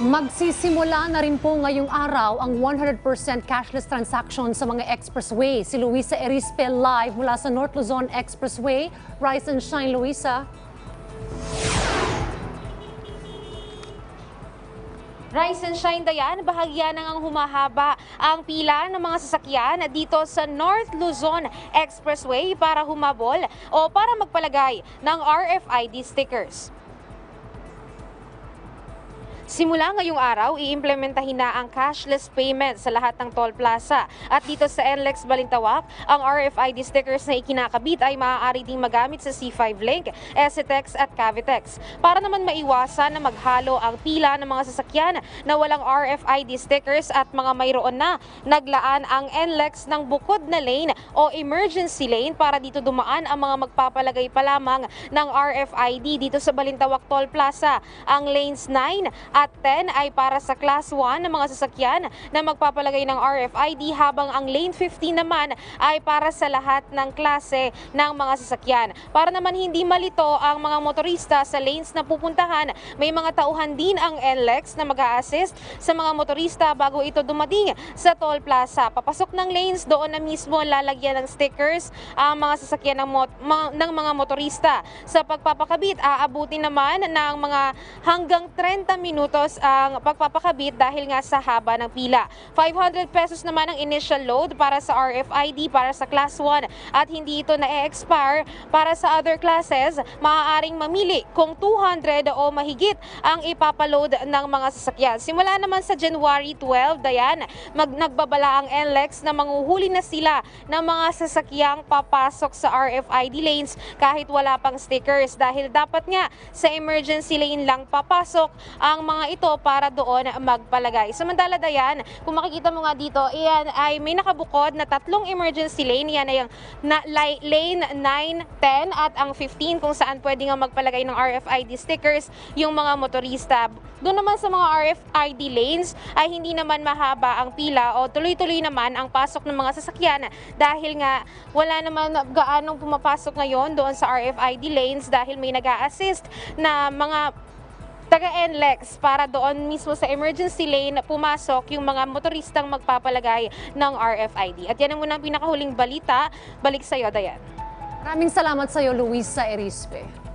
Magsisimula na rin po ngayong araw ang 100% cashless transaction sa mga expressway. Si Luisa Erispe live mula sa North Luzon Expressway. Rise and shine, Luisa. Rise and Shine Dayan, bahagya nang ang humahaba ang pila ng mga sasakyan dito sa North Luzon Expressway para humabol o para magpalagay ng RFID stickers. Simula ngayong araw, iimplementahin na ang cashless payment sa lahat ng toll plaza. At dito sa NLEX Balintawak, ang RFID stickers na ikinakabit ay maaari ding magamit sa C5 Link, SCTEX at Cavitex. Para naman maiwasan na maghalo ang pila ng mga sasakyan na walang RFID stickers at mga mayroon na, naglaan ang NLEX ng bukod na lane o emergency lane para dito dumaan ang mga magpapalagay pa lamang ng RFID dito sa Balintawak Toll Plaza. Ang lanes 9 at 10 ay para sa class 1 ng mga sasakyan na magpapalagay ng RFID habang ang lane 15 naman ay para sa lahat ng klase ng mga sasakyan. Para naman hindi malito ang mga motorista sa lanes na pupuntahan, may mga tauhan din ang NLEX na mag assist sa mga motorista bago ito dumating sa toll plaza. Papasok ng lanes doon na mismo lalagyan ng stickers ang mga sasakyan ng, mot- ng mga motorista. Sa pagpapakabit, aabutin naman ng mga hanggang 30 minutos ang pagpapakabit dahil nga sa haba ng pila. 500 pesos naman ang initial load para sa RFID para sa class 1 at hindi ito na-expire para sa other classes, maaaring mamili kung 200 o mahigit ang ipapaload ng mga sasakyan. Simula naman sa January 12, Dayan, mag nagbabala ang NLEX na manguhuli na sila ng mga sasakyang papasok sa RFID lanes kahit wala pang stickers dahil dapat nga sa emergency lane lang papasok ang mga ito para doon magpalagay. Samantala Dayan, kung makikita mo nga dito, iyan ay may nakabukod na tatlong emergency lane. Yan ay ang na, lane 9, 10 at ang 15 kung saan pwede nga magpalagay ng RFID stickers yung mga motorista. Doon naman sa mga RFID lanes ay hindi naman mahaba ang pila o tuloy-tuloy naman ang pasok ng mga sasakyan dahil nga wala naman gaanong pumapasok ngayon doon sa RFID lanes dahil may nag assist na mga taga-NLEX para doon mismo sa emergency lane pumasok yung mga motoristang magpapalagay ng RFID. At yan ang muna ang pinakahuling balita. Balik sa iyo, Dayan. Maraming salamat sa iyo, Luisa Erispe.